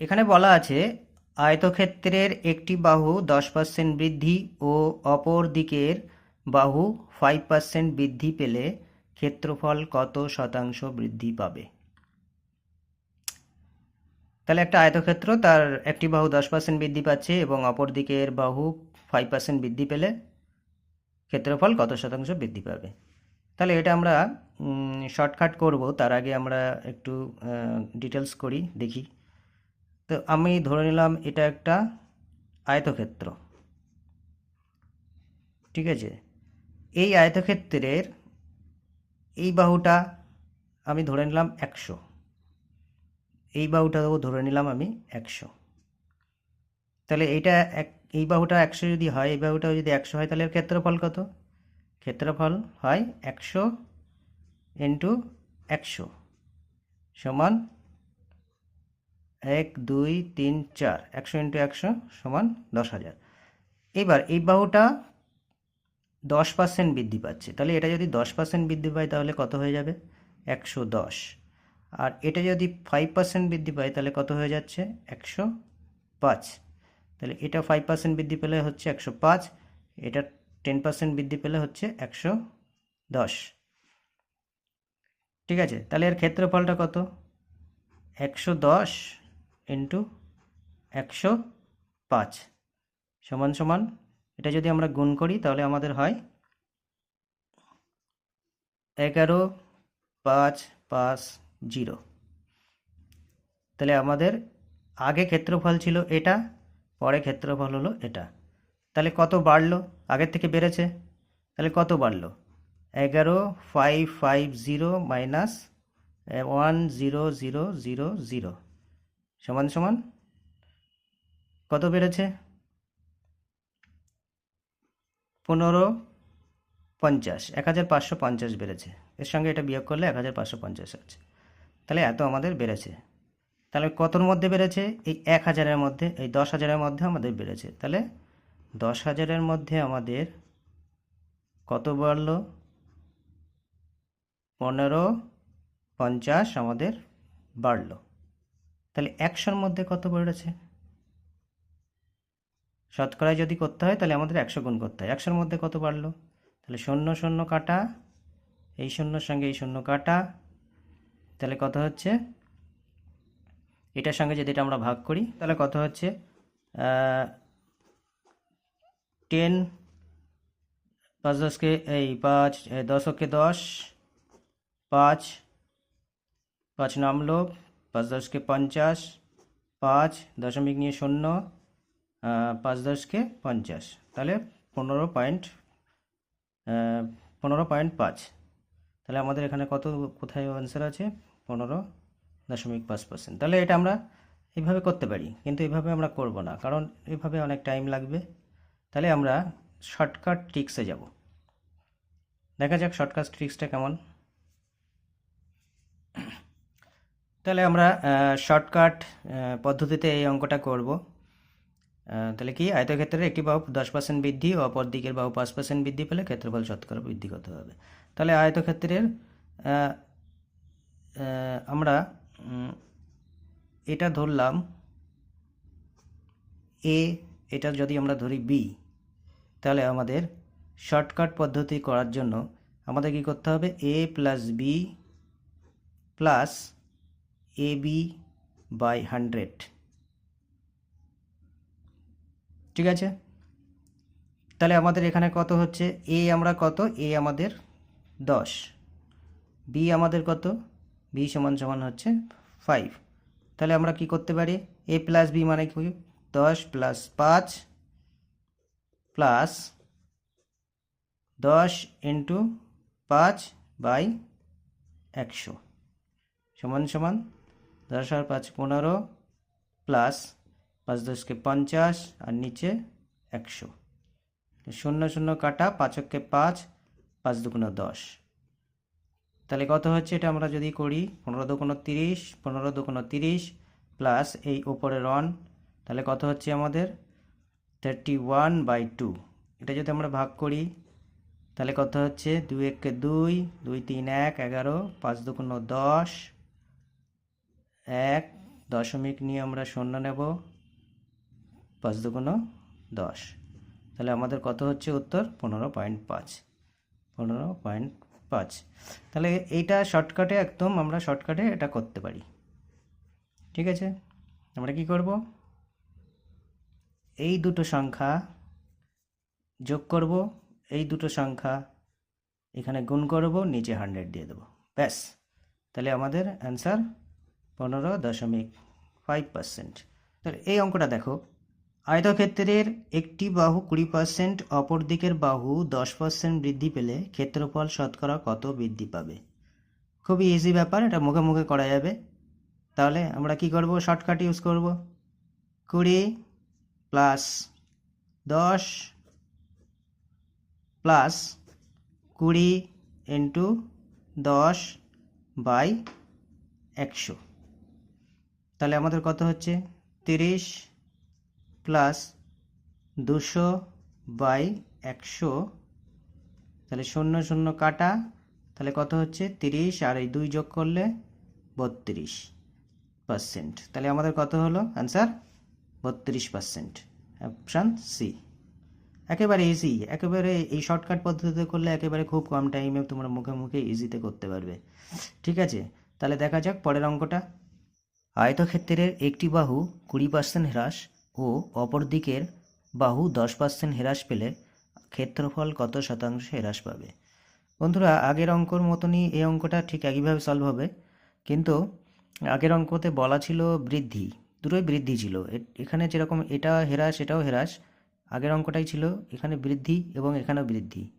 এখানে বলা আছে, আয়তক্ষেত্রের একটি বাহু দশ পার্সেন্ট বৃদ্ধি ও অপর দিকের বাহু ফাইভ পার্সেন্ট বৃদ্ধি পেলে ক্ষেত্রফল কত শতাংশ বৃদ্ধি পাবে? তাহলে একটা আয়তক্ষেত্র, তার একটি বাহু দশ পার্সেন্ট বৃদ্ধি পাচ্ছে এবং অপর দিকের বাহু ফাইভ পার্সেন্ট বৃদ্ধি পেলে ক্ষেত্রফল কত শতাংশ বৃদ্ধি পাবে? তাহলে এটা আমরা শর্টকাট করব। তার আগে আমরা একটু ডিটেলস করি, দেখি। তো আমি ধরে নিলাম এটা একটা আয়তক্ষেত্র। ঠিক আছে? এই আয়তক্ষেত্রের এই বাহুটা আমি ধরে নিলাম একশো। এই বাহুটাও ধরে নিলাম আমি একশো। তাহলে এইটা এক, এই বাহুটা একশো যদি হয়, এই বাহুটাও যদি একশো হয়, তাহলে ক্ষেত্রফল কত? ক্ষেত্রফল হয় একশো ইন্টু একশো সমান এক, দুই, তিন, চার, একশো ইন্টু একশো সমান দশ হাজার। এবার এই বাহুটা দশ পার্সেন্ট বৃদ্ধি পাচ্ছে। তাহলে এটা যদি দশ পার্সেন্ট বৃদ্ধি পায়, তাহলে কত হয়ে যাবে? একশো দশ। আর এটা যদি ফাইভ পার্সেন্ট বৃদ্ধি পায়, তাহলে কত হয়ে যাচ্ছে? একশো পাঁচ। তাহলে এটা ফাইভ পার্সেন্ট বৃদ্ধি পেলে হচ্ছে একশো পাঁচ, এটা টেন পার্সেন্ট বৃদ্ধি পেলে হচ্ছে একশো দশ। ঠিক আছে? তাহলে এর ক্ষেত্রফলটা কত? একশো দশ ইন্টু একশো পাঁচ। সমান সমান, এটা যদি আমরা গুণ করি, তাহলে আমাদের হয় এগারো পাঁচ পাঁচ জিরো। তাহলে আমাদের আগে ক্ষেত্রফল ছিল এটা, পরে ক্ষেত্রফল হলো এটা। তাহলে কত বাড়লো? আগের থেকে বেড়েছে। তাহলে কত বাড়লো? এগারো five five zero minus one zero zero zero zero. সমান সমান কত বেড়েছে? পনেরো পঞ্চাশ, এক হাজার পাঁচশো পঞ্চাশ বেড়েছে। এর সঙ্গে এটা বিয়োগ করলে এক হাজার পাঁচশো পঞ্চাশ আছে। তাহলে এত আমাদের বেড়েছে। তাহলে কতর মধ্যে বেড়েছে? এই এক হাজারের মধ্যে, এই দশ হাজারের মধ্যে আমাদের বেড়েছে। তাহলে দশ হাজারের মধ্যে আমাদের কত বাড়লো? পনেরো পঞ্চাশ আমাদের বাড়লো। তাহলে একশোর মধ্যে কত বেড়েছে শতকরায় যদি করতে হয়, তাহলে আমাদের একশো গুণ করতে হয়। একশোর মধ্যে কত বাড়লো? তাহলে শূন্য শূন্য কাটা। এই শূন্যর সঙ্গে এই শূন্য কাটা। তাহলে কত হচ্ছে? এটার সঙ্গে যদি এটা আমরা ভাগ করি, তাহলে কত হচ্ছে? টেন পাঁচ দশকে, এই পাঁচ দশকে দশ, পাঁচ পাঁচ নামলো। পাঁচ দশকে পঞ্চাশ, পাঁচ দশমিক নিয়ে শূন্য পাঁচ দশকে পঞ্চাশ। তাহলে পনেরো পয়েন্ট পনেরো পয়েন্ট পাঁচ। তাহলে আমাদের এখানে কত, কোথায় অ্যান্সার আছে? পনেরো দশমিক পাঁচ পার্সেন্ট তাহলে এটা আমরা এইভাবে করতে পারি, কিন্তু এইভাবে আমরা করব না, কারণ এইভাবে অনেক টাইম লাগবে। তাহলে আমরা শর্টকাট ট্রিক্সে যাব। দেখা যাক শর্টকাট ট্রিক্সটা কেমন। তাহলে আমরা শর্টকাট পদ্ধতিতে এই অঙ্কটা করব। তাহলে কি? আয়তক্ষেত্রের একটি বাহু দশ পার্সেন্ট বৃদ্ধি ও অপর দিকের বাহু পাঁচ পার্সেন্ট বৃদ্ধি পেলে ক্ষেত্রফল শতকরা বৃদ্ধি করতে হবে। তাহলে আয়তক্ষেত্রের আমরা এটা ধরলাম এ এটা যদি আমরা ধরি বি তাহলে আমাদের শর্টকাট পদ্ধতি করার জন্য আমাদের কি করতে হবে? A plus B plus A B by hundred ঠিক আছে? তাহলে আমাদের এখানে কত হচ্ছে? এ আমরা কত? এ আমাদের দশ। বি আমাদের কত? বি সমান সমান হচ্ছে ফাইভ তাহলে আমরা কি করতে পারি? এ প্লাস বি মানে কি? দশ প্লাস পাঁচ প্লাস দশ ইন্টু পাঁচ বাই একশো। সমান সমান দশ আর পাঁচ পনেরো প্লাস পাঁচ দশকে পঞ্চাশ আর নিচে একশো। শূন্য শূন্য কাটা পাঁচককে পাঁচ পাঁচ দুগুণ দশ। তাহলে কত হচ্ছে এটা আমরা যদি করি? পনেরো দুগুণ তিরিশ, পনেরো দুগুণ তিরিশ প্লাস এই ওপরের ওয়ান, তাহলে কত হচ্ছে আমাদের? থার্টি ওয়ান বাই টু এটা যদি আমরা ভাগ করি, তাহলে কত হচ্ছে? দুই এককে দুই দুই তিন এক, এগারো, পাঁচ দুগুণ দশ এক দশমিক নিয়ে আমরা শূন্য নেব পাঁচ দুগুণ দশ। তাহলে আমাদের কত হচ্ছে উত্তর? পনেরো পয়েন্ট পাঁচ। পনেরো পয়েন্ট পাঁচ। তাহলে এইটা শর্টকাটে একদম আমরা শর্টকাটে এটা করতে পারি। ঠিক আছে? আমরা কি করব? এই দুটো সংখ্যা যোগ করব। এই দুটো সংখ্যা এখানে গুণ করব, নিচে হান্ড্রেড দিয়ে দেবো। ব্যাস। তাহলে আমাদের অ্যান্সার পনেরো দশমিক ফাইভ পার্সেন্ট। তাহলে এই অঙ্কটা দেখো। আয়তক্ষেত্রের একটি বাহু কুড়ি পার্সেন্ট, অপর দিকের বাহু দশ পার্সেন্ট বৃদ্ধি পেলে ক্ষেত্রফল শতকরা কত বৃদ্ধি পাবে? খুবই ইজি ব্যাপার, এটা মুখে মুখে করা যাবে। তাহলে আমরা কি করব? শর্টকাট ইউজ করব। কুড়ি প্লাস দশ প্লাস কুড়ি ইন্টু দশ বাই একশো। তাহলে আমাদের কত হচ্ছে? তিরিশ প্লাস দুশো বাই একশো। তাহলে শূন্য শূন্য কাটা, তাহলে কত হচ্ছে? তিরিশ, আর এই দুই যোগ করলে বত্রিশ পার্সেন্ট তাহলে আমাদের কত হলো? অ্যান্সার বত্রিশ পার্সেন্ট অপশান সি একেবারে ইজি একেবারে এই শর্টকাট পদ্ধতিতে করলে একেবারে খুব কম টাইমে তোমরা মুখে মুখে ইজিতে করতে পারবে। ঠিক আছে? তাহলে দেখা যাক পরের অঙ্কটা। আয়তক্ষেত্রের একটি বাহু কুড়ি পার্সেন্ট হ্রাস ও অপর দিকের বাহু দশ পার্সেন্ট হ্রাস পেলে ক্ষেত্রফল কত শতাংশ হ্রাস পাবে? বন্ধুরা, আগের অঙ্কর মতনই এই অঙ্কটা ঠিক একইভাবে সলভ হবে। কিন্তু আগের অঙ্কতে বলা ছিল বৃদ্ধি, দুটোই বৃদ্ধি ছিল। এখানে যেরকম এটা হ্রাস, এটাও হ্রাস, আগের অঙ্কটাই ছিল এখানে বৃদ্ধি এবং এখানেও বৃদ্ধি।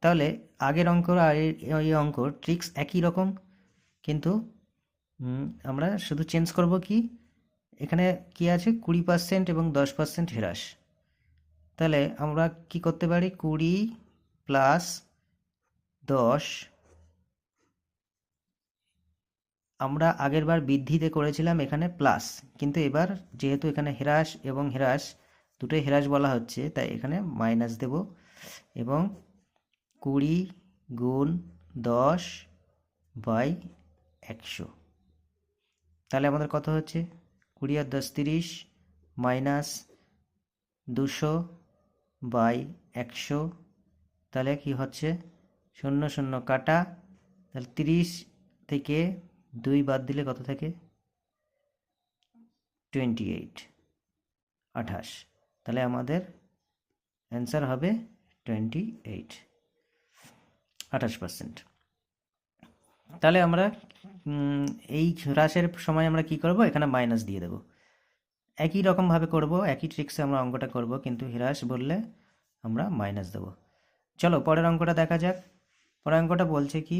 তাহলে আগের অঙ্ক আর এই- অঙ্কর ট্রিক্স একই রকম, কিন্তু আমরা শুধু চেঞ্জ করব কি? এখানে কি আছে? কুড়ি পার্সেন্ট এবং দশ পার্সেন্ট হ্রাস। তাহলে আমরা কি করতে পারি? কুড়ি প্লাস দশ। আমরা আগেরবার বৃদ্ধিতে করেছিলাম এখানে প্লাস কিন্তু এবার যেহেতু এখানে হ্রাস এবং হ্রাস, দুটোই হ্রাস বলা হচ্ছে, তাই এখানে মাইনাস দেব। এবং কুড়ি গুণ দশ বাই একশো। তাহলে আমাদের কত হচ্ছে? কুড়ি আর দশ তিরিশ মাইনাস দুশো বাই একশো। তাহলে কি হচ্ছে? শূন্য শূন্য কাটা। তাহলে তিরিশ থেকে দুই বাদ দিলে কত থাকে? টোয়েন্টি এইট, আঠাশ। তাহলে আমাদের অ্যান্সার হবে টোয়েন্টি এইট, আঠাশ পার্সেন্ট। তাহলে আমরা এই হ্রাসের সময় আমরা কি করব? এখানে মাইনাস দিয়ে দেব। একই রকমভাবে করব, একই ট্রিক্সে আমরা অঙ্কটা করব, কিন্তু হ্রাস বললে আমরা মাইনাস দেব। চলো পরের অঙ্কটা দেখা যাক। পরের অঙ্কটা বলছে কি,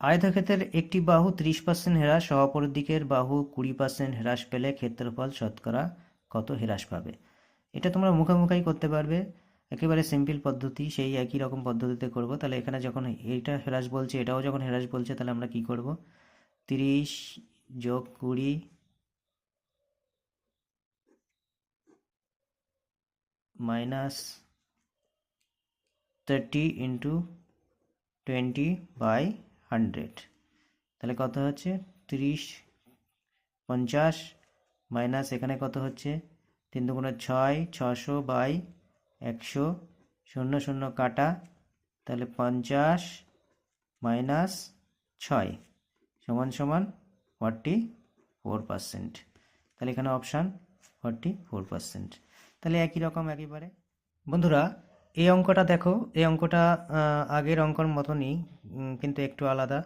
আয়তক্ষেত্রের একটি বাহু ত্রিশ পার্সেন্ট হ্রাস অপর দিকের বাহু কুড়ি পার্সেন্ট হ্রাস পেলে ক্ষেত্রফল শতকরা কত হ্রাস পাবে? এটা তোমরা মুখোমুখি করতে পারবে। একেবারে সিম্পল পদ্ধতি, সেই একই রকম পদ্ধতিতে করব। তাহলে এখানে যখন এইটা হ্রাস বলছে, এটাও যখন হ্রাস বলছে, তাহলে আমরা কি করব? তিরিশ যোগ কুড়ি minus thirty into twenty by hundred তাহলে কত হচ্ছে? তিরিশ পঞ্চাশ মাইনাস এখানে কত হচ্ছে? তিন দুগুণে ছয়, ছশো বাই একশো, শূন্য শূন্য কাটা, তাহলে পঞ্চাশ মাইনাস ছয় সমান সমান ফর্টি ফোর পার্সেন্ট তাহলে এখানে অপশান ফর্টি ফোর পার্সেন্ট তাহলে একই রকম একেবারে। বন্ধুরা, এই অঙ্কটা দেখো, এই অঙ্কটা আগের অঙ্কর মতনই কিন্তু একটু আলাদা।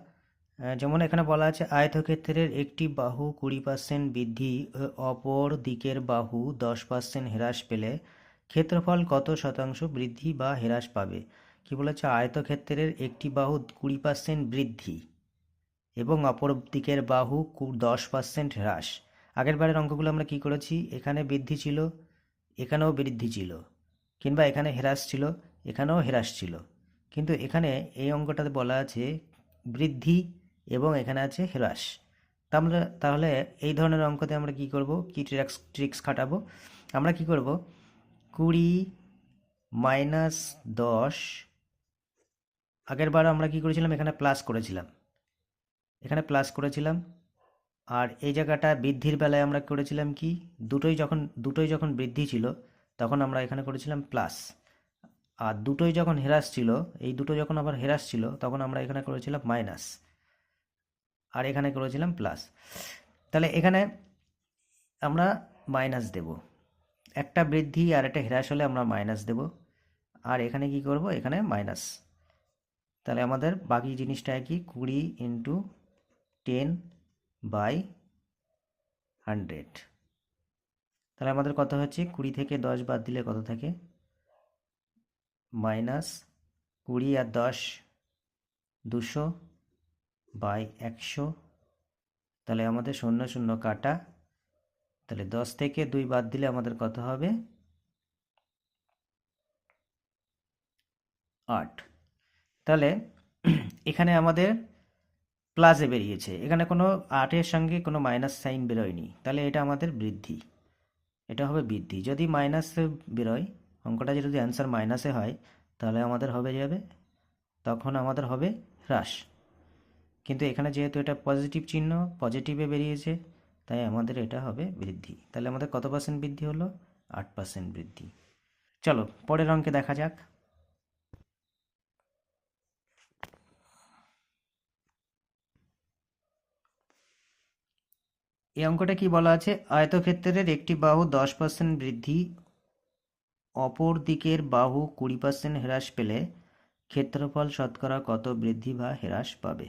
যেমন এখানে বলা আছে, আয়তক্ষেত্রের একটি বাহু কুড়ি পার্সেন্ট বৃদ্ধি, অপর দিকের বাহু দশ পার্সেন্ট হ্রাস পেলে ক্ষেত্রফল কত শতাংশ বৃদ্ধি বা হ্রাস পাবে? কি বলেছে? আয়তক্ষেত্রের একটি বাহু কুড়ি পার্সেন্ট বৃদ্ধি এবং অপর দিকের বাহু দশ পার্সেন্ট হ্রাস। আগের বারের অঙ্কগুলো আমরা কি করেছি? এখানে বৃদ্ধি ছিল, এখানেও বৃদ্ধি ছিল, কিংবা এখানে হ্রাস ছিল, এখানেও হ্রাস ছিল। কিন্তু এখানে এই অঙ্কটাতে বলা আছে বৃদ্ধি এবং এখানে আছে হ্রাস। তা আমরা তাহলে এই ধরনের অঙ্কতে আমরা কি করব? কি ট্রিক্স ট্রিক্স খাটাবো? আমরা কি করব? কুড়ি মাইনাস দশ, আগের বার আমরা কি করেছিলাম? এখানে প্লাস করেছিলাম। এখানে প্লাস করেছিলাম। আর এই জায়গাটা বৃদ্ধির বেলায় আমরা করেছিলাম কি? দুটোই যখন দুটোই যখন বৃদ্ধি ছিল, তখন আমরা এখানে করেছিলাম প্লাস আর দুটোই যখন হ্রাস ছিল, এই দুটো যখন আবার হ্রাস ছিল, তখন আমরা এখানে করেছিলাম মাইনাস আর এখানে করেছিলাম প্লাস তাহলে এখানে আমরা মাইনাস দেব। একটা বৃদ্ধি আর একটা হ্রাস হলে আমরা মাইনাস দেব। আর এখানে কি করব? এখানে মাইনাস তাহলে আমাদের বাকি জিনিসটা কি? কুড়ি ইন্টু টেন বাই হান্ড্রেড তাহলে আমাদের কত হচ্ছে? কুড়ি থেকে দশ বাদ দিলে কত থাকে? মাইনাস কুড়ি আর দশ দুশো বাই একশো। তাহলে আমাদের শূন্য শূন্য কাটা তাহলে দশ থেকে দুই বাদ দিলে আমাদের কত হবে? আট। তাহলে এখানে আমাদের প্লাসে বেরিয়েছে। এখানে কোনো আটের সঙ্গে কোনো মাইনাস সাইন বেরোয়নি। তাহলে এটা আমাদের বৃদ্ধি। এটা হবে বৃদ্ধি। যদি মাইনাসে বেরোয়, অঙ্কটা যদি অ্যান্সার মাইনাসে হয়, তাহলে আমাদের হবে যাবে তখন আমাদের হবে হ্রাস। কিন্তু এখানে যেহেতু এটা পজিটিভ চিহ্ন পজিটিভে বেরিয়েছে তাই আমাদের এটা হবে বৃদ্ধি। তাহলে আমাদের কত পার্সেন্ট বৃদ্ধি হলো? আট পার্সেন্ট বৃদ্ধি। চলো, পরের অঙ্কে দেখা যাক। এই অঙ্কটা কি বলা আছে? আয়তক্ষেত্রের একটি বাহু দশ পার্সেন্ট বৃদ্ধি, অপর দিকের বাহু কুড়ি পার্সেন্ট হ্রাস পেলে ক্ষেত্রফল শতকরা কত বৃদ্ধি বা হ্রাস পাবে?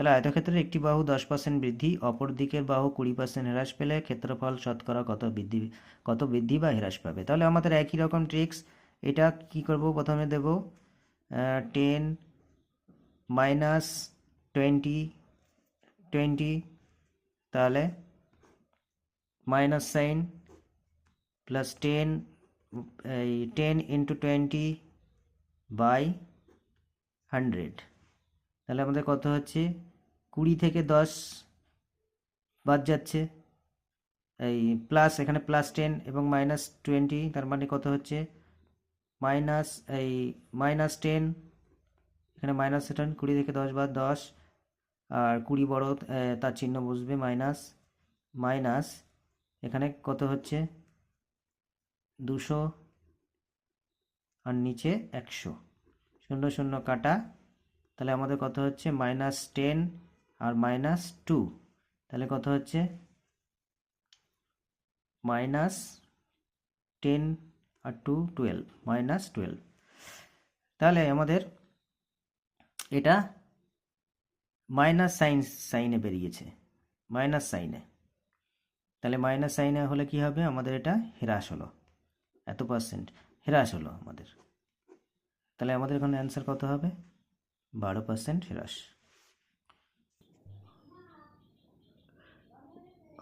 তাহলে আয়তক্ষেত্রের একটি বাহু দশ পার্সেন্ট বৃদ্ধি অপর দিকের বাহু কুড়ি পার্সেন্ট হ্রাস পেলে ক্ষেত্রফল শতকরা কত বৃদ্ধি কত বৃদ্ধি বা হ্রাস পাবে? তাহলে আমাদের একই রকম ট্রিক্স এটা কি করব প্রথমে দেব? টেন মাইনাস টোয়েন্টি টোয়েন্টি তাহলে মাইনাস সাইন প্লাস টেন এই ten into twenty by hundred তাহলে আমাদের কত হচ্ছে? কুড়ি থেকে দশ বাদ যাচ্ছে। এই প্লাস এখানে প্লাস টেন এবং মাইনাস টোয়েন্টি তার মানে কত হচ্ছে? মাইনাস এই মাইনাস টেন এখানে মাইনাস টেন কুড়ি থেকে দশ বাদ দশ, আর কুড়ি বড় তার চিহ্ন বসবে মাইনাস মাইনাস এখানে কত হচ্ছে? দুশো, আর নিচে একশো। শূন্য শূন্য কাটা, তাহলে আমাদের কত হচ্ছে? মাইনাস টেন আর মাইনাস টু তাহলে কত হচ্ছে? মাইনাস টেন আর টু টুয়েলভ মাইনাস টুয়েলভ তাহলে আমাদের এটা মাইনাস সাইন সাইনে বেরিয়েছে। মাইনাস সাইনে তাহলে মাইনাস সাইনে হলে কি হবে? আমাদের এটা হ্রাস হলো। এত পার্সেন্ট হ্রাস হলো আমাদের। তাহলে আমাদের এখানে অ্যান্সার কত হবে? বারো পার্সেন্ট হ্রাস।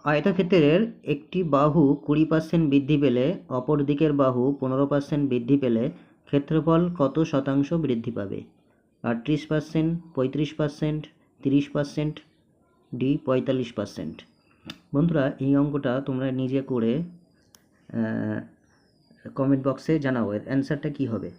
আয়তক্ষেত্রের একটি বাহু কুড়ি পার্সেন্ট বৃদ্ধি পেলে অপর দিকের বাহু পনেরো পার্সেন্ট বৃদ্ধি পেলে ক্ষেত্রফল কত শতাংশ বৃদ্ধি পাবে? আটত্রিশ পার্সেন্ট পঁয়ত্রিশ পার্সেন্ট তিরিশ পার্সেন্ট ডি পঁয়তাল্লিশ পার্সেন্ট বন্ধুরা, এই অঙ্কটা তোমরা নিজে করে কমেন্ট বক্সে জানাও। এর অ্যান্সারটা কী হবে?